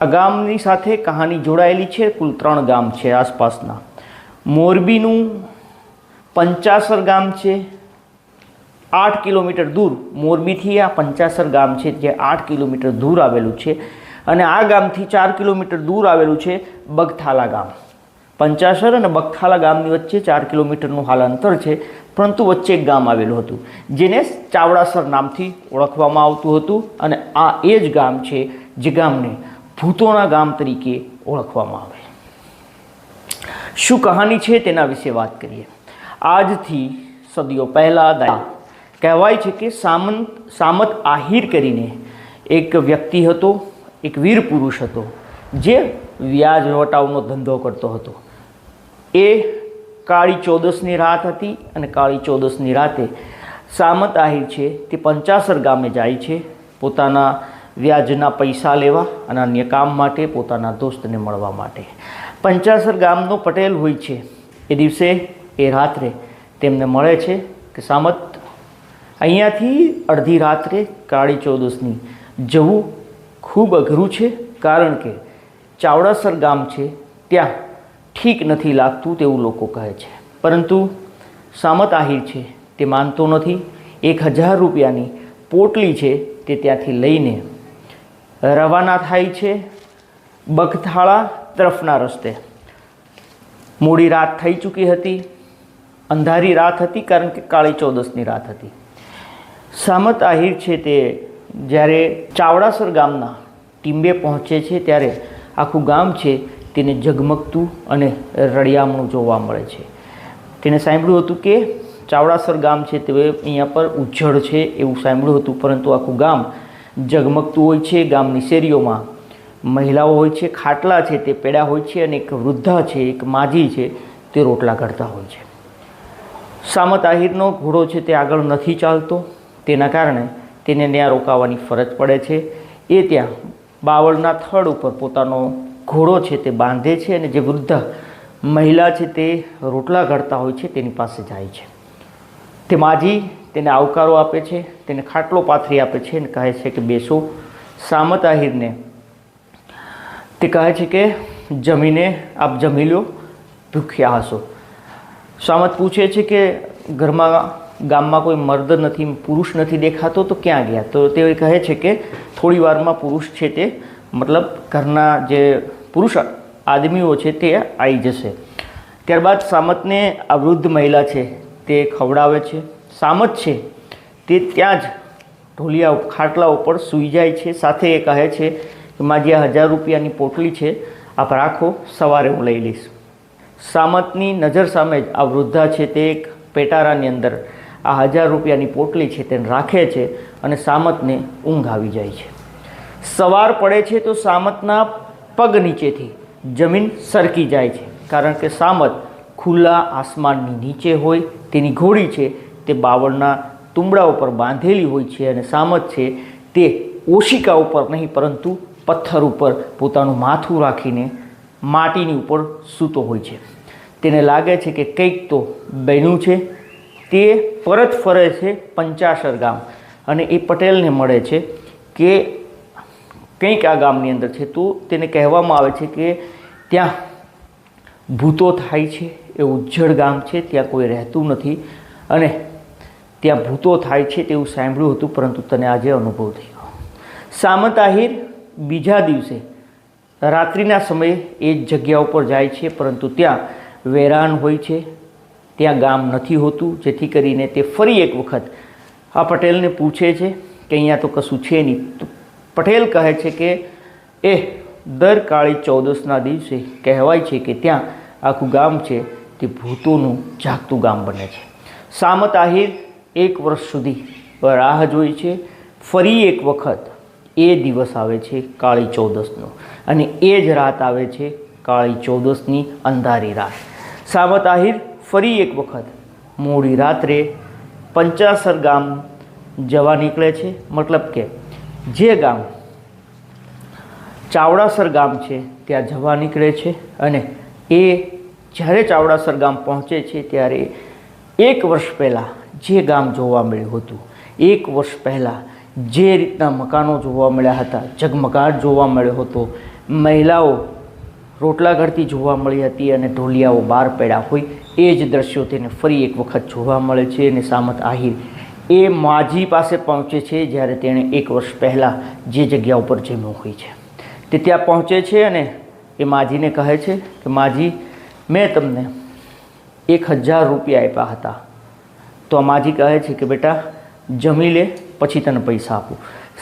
આ ગામની સાથે કહાની જોડાયેલી છે, કુલ ત્રણ ગામ છે આસપાસના. મોરબીનું પંચાસર ગામ છે, આઠ કિલોમીટર દૂર મોરબીથી આ પંચાસર ગામ છે, જે આઠ કિલોમીટર દૂર આવેલું છે અને આ ગામથી ચાર કિલોમીટર દૂર આવેલું છે બગથાલા ગામ. પંચાસર અને બગથાલા ગામની વચ્ચે ચાર કિલોમીટરનું હાલ અંતર છે, પરંતુ વચ્ચે એક ગામ આવેલું હતું, જેને ચાવડાસર નામથી ઓળખવામાં આવતું હતું અને આ એ જ ગામ છે જે ગામને ભૂતોના ગામ તરીકે ઓળખવામાં આવે. શું કહાની છે તેના વિશે વાત કરીએ. આજથી સદીઓ પહેલાં કહેવાય છે કે સામંત સામત આહિર કરીને એક વ્યક્તિ હતો, એક વીર પુરુષ હતો, જે વ્યાજ વટાવનો ધંધો કરતો હતો. એ કાળી ચૌદસની રાત હતી અને કાળી ચૌદસની રાતે સામત આહિર છે તે પંચાસર ગામે જાય છે. પોતાના વ્યાજના પૈસા લેવા અને અન્ય કામ માટે પોતાના દોસ્તને મળવા માટે. પંચાસર ગામનો પટેલ હોય છે. એ દિવસે, એ રાત્રે તેમને મળે છે કે સામત. અહીંયાથી અડધી રાત્રે કાળી ચૌદસની જવું ખૂબ અઘરું છે કારણ કે ચાવડાસર ગામ છે. ત્યાં ઠીક નથી લાગતું તેવું લોકો કહે છે. પરંતુ સામત આહિર છે, તે માનતો નથી. એક હજાર રૂપિયાની પોટલી છે તે ત્યાંથી લઈને રવાના થાય છે બગથાળા તરફના રસ્તે. મોડી રાત થઈ ચૂકી હતી, અંધારી રાત હતી કારણ કે કાળી ચૌદસની રાત હતી. સામત આહિર છે તે જ્યારે ચાવડાસર ગામના ટીંબે પહોંચે છે ત્યારે આખું ગામ છે તેને ઝગમગતું અને રળિયામણું જોવા મળે છે. તેને સાંભળ્યું હતું કે ચાવડાસર ગામ છે તે અહીંયા પર ઉજ્જડ છે એવું સાંભળ્યું હતું, પરંતુ આખું ગામ ઝગમગતું હોય છે ગામની શેરીઓમાં. મહિલાઓ હોય છે, ખાટલા છે, તે પેડા હોય છે અને એક વૃદ્ધા છે, એક માજી છે, તે રોટલા ઘડતા હોય છે. સામત આહિરનો ઘોડો છે, તે આગળ નથી ચાલતો. તેના કારણે તેને ત્યાં રોકાવાની ફરજ પડે છે. એ ત્યાં બાવળના થડ ઉપર પોતાનો ઘોડો છે, તે બાંધે છે અને જે વૃદ્ધા મહિલા છે, તે રોટલા ઘડતા હોય છે, તેની પાસે જાય છે. તે માજી તેને આવકારો આપે છે, તેને ખાટલો પાથરી આપે છે અને કહે છે કે બેસો સામત આહિરને. તે કહે છે કે જમીને આપ જમી લો, ભૂખ્યા હશો. સામત પૂછે છે કે ઘરમાં ગામમાં કોઈ મર્દ નથી, પુરુષ નથી દેખાતો, તો ક્યાં ગયા? તો તે કહે છે કે થોડી વારમાં પુરુષ છે તે, મતલબ ઘરના જે પુરુષ આદમીઓ છે તે આવી જશે. ત્યારબાદ સામતને આ વૃદ્ધ મહિલા છે તે ખવડાવે છે. સામત છે, તે ત્યાં જ ઢોલિયા ખાટલા ઉપર સૂઈ જાય છે. સાથે એ કહે છે કે, મારી આ હજાર રૂપિયાની પોટલી છે, આપ રાખો, સવારે હું લઈ લઈશ. સામતની નજર સામે જ આ વૃદ્ધા છે તે એક પેટારાની અંદર આ હજાર રૂપિયાની પોટલી છે તેને રાખે છે અને સામતને ઊંઘ આવી જાય છે. સવાર પડે છે તો સામતના પગ નીચેથી જમીન સરકી જાય છે, કારણ કે સામત ખુલ્લા આસમાનની નીચે હોય, તેની ઘોડી છે તે બાવળના તુંબડા ઉપર બાંધેલી હોય છે અને સામત છે તે ઓશિકા ઉપર નહીં, પરંતુ પથ્થર ઉપર પોતાનું માથું રાખીને માટીની ઉપર સૂતો હોય છે. તેને લાગે છે કે કંઈક તો બન્યું છે. તે પરત ફરે છે પંચાસર ગામ અને એ પટેલને મળે છે કે કંઈક આ ગામની અંદર છે. તો તેને કહેવામાં આવે છે કે ત્યાં ભૂતો થાય છે. એ ઉજ્જડ ગામ છે, ત્યાં કોઈ રહેતું નથી અને ત્યાં ભૂતો થાય છે તેવું સાંભળ્યું હતું, પરંતુ તને આજે અનુભવ થયો. સામત આહિર બીજા દિવસે રાત્રિના સમયે એ જ જગ્યા ઉપર જાય છે, પરંતુ ત્યાં વેરાન હોય છે. ત્યાં ગામ નથી હોતું, જેથી કરીને તે ફરી એક વખત આ પટેલને પૂછે છે કે અહીંયા તો કશું છે નહીં. તો પટેલ કહે છે કે, એ, દર કાળી ચૌદસના દિવસે કહેવાય છે કે ત્યાં આખું ગામ છે, તે ભૂતોનું જાગતું ગામ બને છે. સામત આહિર એક વર્ષ સુધી રાહ જોઈ છે. ફરી એક વખત એ દિવસ આવે છે કાળી ચૌદસનો અને એ જ રાત આવે છે કાળી ચૌદસની અંધારી રાત. સામત આહિર ફરી એક વખત મોડી રાત્રે પંચાસર ગામ જવા નીકળે છે. મતલબ કે જે ગામ ચાવડાસર ગામ છે ત્યાં જવા નીકળે છે અને એ જ્યારે ચાવડાસર ગામ પહોંચે છે ત્યારે એક વર્ષ પહેલાં જે ગામ જોવા મળ્યું હતું. એક વર્ષ પહેલાં જે રીતના મકાનો જોવા મળ્યા હતા, ઝગમગાટ જોવા મળ્યો હતો, મહિલાઓ રોટલા ઘડતી જોવા મળી હતી અને ઢોલિયાઓ બહાર પડ્યા હોય, એ જ દ્રશ્યો તેને ફરી એક વખત જોવા મળે છે અને સામત આહિર. એ માજી પાસે પહોંચે છે જ્યારે તેણે એક વર્ષ પહેલાં જે જગ્યા ઉપર જમ્યો હોય છે. તે ત્યાં પહોંચે છે અને એ માજીને કહે છે કે, માજી, મેં તમને એક હજાર રૂપિયા આપ્યા હતા. તો આ માજી કહે છે કે બેટા, જમી લે, પછી તને પૈસા આપું.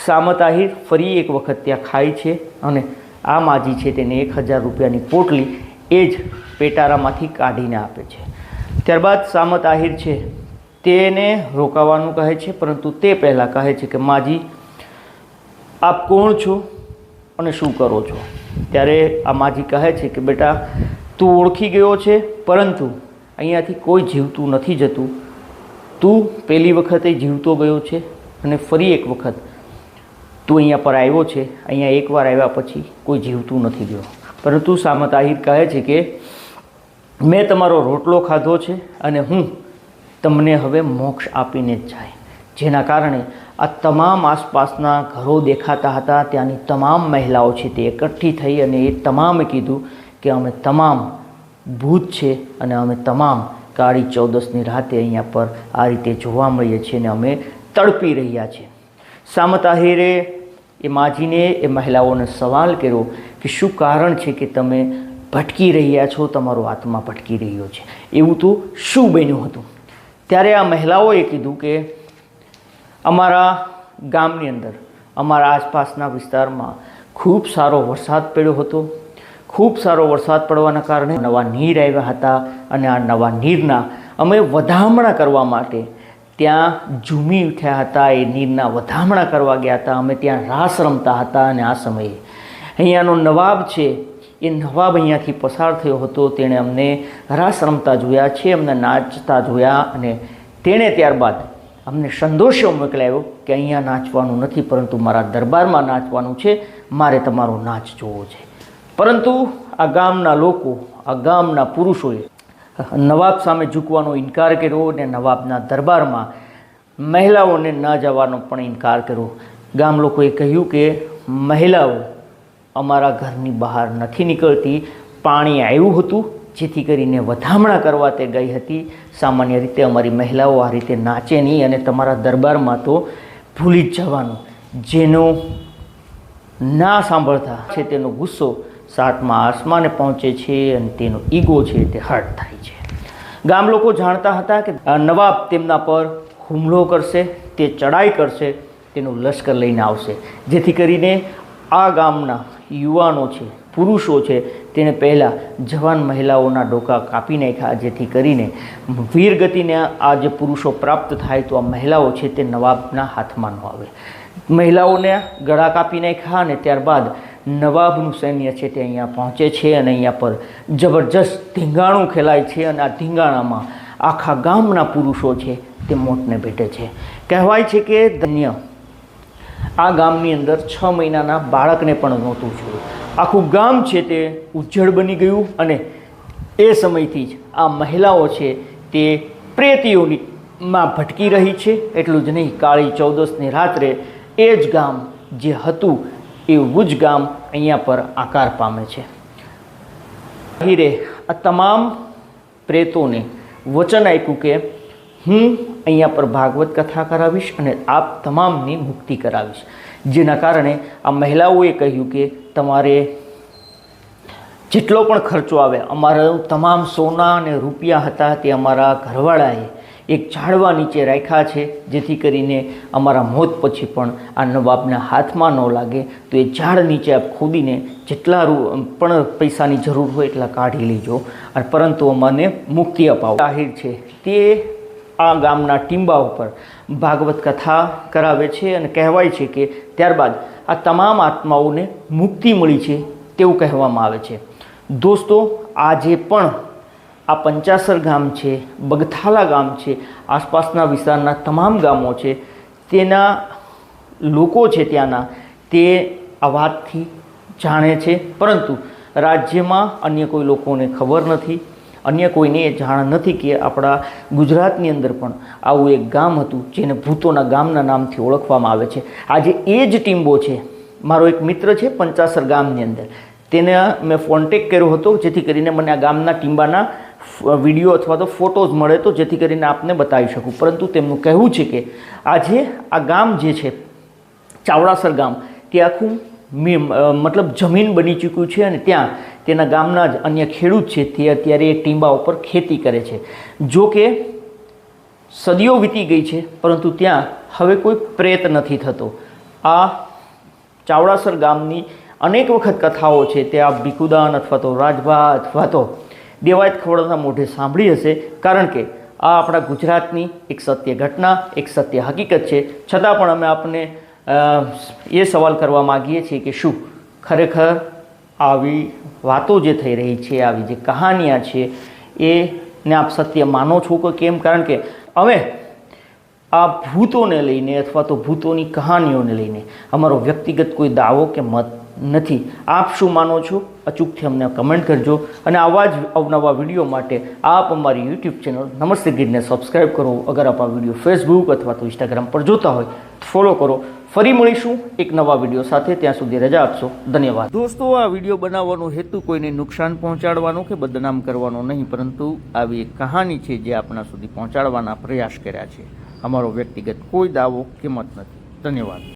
સામત આહિર ફરી એક વખત ત્યાં ખાય છે અને આ માજી છે તેને એક હજાર રૂપિયાની પોટલી એ જ પેટારામાંથી કાઢીને આપે છે. ત્યારબાદ સામત આહિર છે તેને રોકાવાનું કહે છે, પરંતુ તે પહેલાં કહે છે કે, માજી, આપ કોણ છો અને શું કરો છો? ત્યારે આ માજી કહે છે કે, બેટા, તું ઓળખી ગયો છે, પરંતુ અહીંયાથી કોઈ જીવતું નથી જતું. તું પહેલી વખતે જીવતો ગયો છે અને ફરી એક વખત તું અહીંયા પર આવ્યો છે, અહીંયા એકવાર આવ્યા પછી કોઈ જીવતું નથી ગયો. પરંતુ સામત આહિર કહે છે કે, મેં તમારો રોટલો ખાધો છે અને હું તમને હવે મોક્ષ આપીને જ જાય. જેના કારણે આ તમામ આસપાસના ઘરો દેખાતા હતા, ત્યાંની તમામ મહિલાઓ છે તે એકઠી થઈ અને એ તમામે કીધું કે અમે તમામ ભૂત છે અને અમે તમામ કાળી ચૌદસની રાતે અહીંયા પર આ રીતે જોવા મળીએ છીએ અને અમે તડપી રહ્યા છીએ. સામત આહિરે એ માજીને, એ મહિલાઓને સવાલ કર્યો કે શું કારણ છે કે તમે ભટકી રહ્યા છો? તમારો આત્મા ભટકી રહ્યો છે. એવું તો શું બન્યું હતું? ત્યારે આ મહિલાઓએ કીધું કે અમારા ગામની અંદર, અમારા આસપાસના વિસ્તારમાં ખૂબ સારો વરસાદ પડ્યો હતો. ખૂબ સારો વરસાદ પડવાના કારણે નવા નીર આવ્યા હતા અને આ નવા નીરના અમે વધામણા કરવા માટે ત્યાં ઝૂમી ઉઠ્યા હતા. એ નીરના વધામણા કરવા ગયા હતા. અમે ત્યાં રાસ રમતા હતા અને આ સમયે અહીંયાનો નવાબ છે, એ નવાબ અહીંયાથી પસાર થયો હતો. તેણે અમને રાસ રમતા જોયા છે, અમને નાચતા જોયા અને તેણે ત્યારબાદ અમને સંદોષો મોકલાવ્યો કે અહીંયા નાચવાનું નથી, પરંતુ મારા દરબારમાં નાચવાનું છે. મારે તમારો નાચ જોવો છે. પરંતુ આ ગામના લોકો, આ ગામના પુરુષોએ નવાબ સામે ઝૂકવાનો ઇનકાર કર્યો અને નવાબના દરબારમાં મહિલાઓને ન જવાનો પણ ઇનકાર કર્યો. ગામ લોકોએ કહ્યું કે મહિલાઓ અમારા ઘરની બહાર નથી નીકળતી. પાણી આવ્યું હતું, જેથી કરીને વધામણા કરવા તે ગઈ હતી. સામાન્ય રીતે અમારી મહિલાઓ આ રીતે નાચે નહીં અને તમારા દરબારમાં તો ભૂલી જ જવાનું. જેનો ના સાંભળતા છે તેનો ગુસ્સો સાતમા આસમાને પહોંચે છે અને તેનો ઈગો છે તે હર્ટ થાય છે. ગામ લોકો જાણતા હતા કે નવાબ તેમના પર હુમલો કરશે, તે ચડાઈ કરશે, તેનું લશ્કર લઈને આવશે. જેથી કરીને આ ગામના યુવાનો છે, પુરુષો છે, તેને પહેલાં જવાન મહિલાઓના ડોકા કાપી નાખ્યા. જેથી કરીને વીરગતિને આ જે પુરુષો પ્રાપ્ત થાય તો આ મહિલાઓ છે તે નવાબના હાથમાં ન આવે. મહિલાઓને ગળા કાપી નાખ્યા અને ત્યારબાદ નવાબનું સૈન્ય છે તે અહીંયા પહોંચે છે અને અહીંયા પર જબરજસ્ત ધીંગાણું ખેલાય છે અને આ ધીંગાણામાં આખા ગામના પુરુષો છે તે મોતને ભેટે છે. કહેવાય છે કે ધન્ય. આ ગામની અંદર છ મહિનાના બાળકને પણ નહોતું જોયું. આખું ગામ છે તે ઉજ્જડ બની ગયું અને એ સમયથી જ આ મહિલાઓ છે તે પ્રેતીઓની માં ભટકી રહી છે. એટલું જ નહીં, કાળી ચૌદસની રાત્રે એ જ ગામ જે હતું એવું જ ગામ અહીંયા પર આકાર પામે છે. હીરે આ તમામ પ્રેતોને વચન આપ્યું કે હું અહીંયા પર ભાગવત કથા કરાવીશ અને આપ તમામની મુક્તિ કરાવીશ. જેના કારણે આ મહિલાઓએ કહ્યું કે તમારે જેટલો પણ ખર્ચો આવે, અમારા તમામ સોના અને રૂપિયા હતા તે અમારા ઘરવાળાએ એક ઝાડવા નીચે રાખ્યા છે. જેથી કરીને અમારા મોત પછી પણ આ નવાબના હાથમાં ન લાગે. તો એ ઝાડ નીચે આપ ખોદીને જેટલા પણ પૈસાની જરૂર હોય એટલા કાઢી લેજો. પરંતુ અમને મુક્તિ અપાવો. જાહેર છે. તે આ ગામના ટીંબા ઉપર ભાગવત કથા કરાવે છે અને કહેવાય છે કે ત્યારબાદ આ તમામ આત્માઓને મુક્તિ મળી છે તેવું કહેવામાં આવે છે. દોસ્તો, આજે પણ આ પંચાસર ગામ છે, બગથાલા ગામ છે, આસપાસના વિસ્તારના તમામ ગામો છે, તેના લોકો છે ત્યાંના, તે આ વાતથી જાણે છે. પરંતુ રાજ્યમાં અન્ય કોઈ લોકોને ખબર નથી, અન્ય કોઈને એ જાણ નથી કે આપણા ગુજરાતની અંદર પણ આવું એક ગામ હતું, જેને ભૂતોના ગામના નામથી ઓળખવામાં આવે છે. આજે એ જ ટીમ્બો છે, મારો એક મિત્ર છે પંચાસર ગામની અંદર. તેને મેં કોન્ટેક કર્યો હતો, જેથી કરીને મને આ ગામના ટીંબાના ફ- વીડિયો અથવા તો ફોટોઝ મળે તો જેથી કરીને આપને બતાવી શકું. પરંતુ તેમનું કહેવું છે કે આજે આ ગામ જે છે, ચાવડાસર ગામ, તે આખું મતલબ જમીન બની ચૂક્યું છે અને ત્યાં તેના ગામના જ અન્ય ખેડૂત છે તે અત્યારે એ ટીંબા ઉપર ખેતી કરે છે. જો કે સદીઓ વીતી ગઈ છે, પરંતુ ત્યાં હવે કોઈ પ્રેત નથી થતો. આ ચાવડાસર ગામની અનેક વખત કથાઓ છે, તે આ ભીખુદાન અથવા તો રાજભા અથવા તો દેવાયત ખવડાવતા મોઢે સાંભળી હશે, કારણ કે આ આપણા ગુજરાતની એક સત્ય ઘટના, એક સત્ય હકીકત છે. છતાં પણ અમે આપને એ સવાલ કરવા માગીએ છીએ કે શું ખરેખર આવી વાતો જે થઈ રહી છે, આવી જે કહાનીયા છે, એને આપ સત્ય માનો છો કે કેમ? કારણ કે અમે આ ભૂતોને લઈને અથવા તો ભૂતોની કહાનીઓને લઈને, અમારો વ્યક્તિગત કોઈ દાવો કે મત નથી. આપ શું માનો છો? અચૂકથી અમને કમેન્ટ કરજો અને આવા જ અવનવા વીડિયો માટે આપ અમારી યુટ્યુબ ચેનલ નમસ્તે ગીરને સબસ્ક્રાઈબ કરો. અગર આપ આ વીડિયો ફેસબુક અથવા તો ઇન્સ્ટાગ્રામ પર જોતા હોય તો ફોલો કરો. ફરી મળીશું એક નવા વીડિયો સાથે. ત્યાં સુધી રજા આપશો. ધન્યવાદ. દોસ્તો, આ વીડિયો બનાવવાનો હેતુ કોઈને નુકસાન પહોંચાડવાનો કે બદનામ કરવાનો નહીં, પરંતુ આવી એક કહાની છે જે આપણા સુધી પહોંચાડવાના પ્રયાસ કર્યા છે. અમારો વ્યક્તિગત કોઈ દાવો, કિંમત નથી. ધન્યવાદ.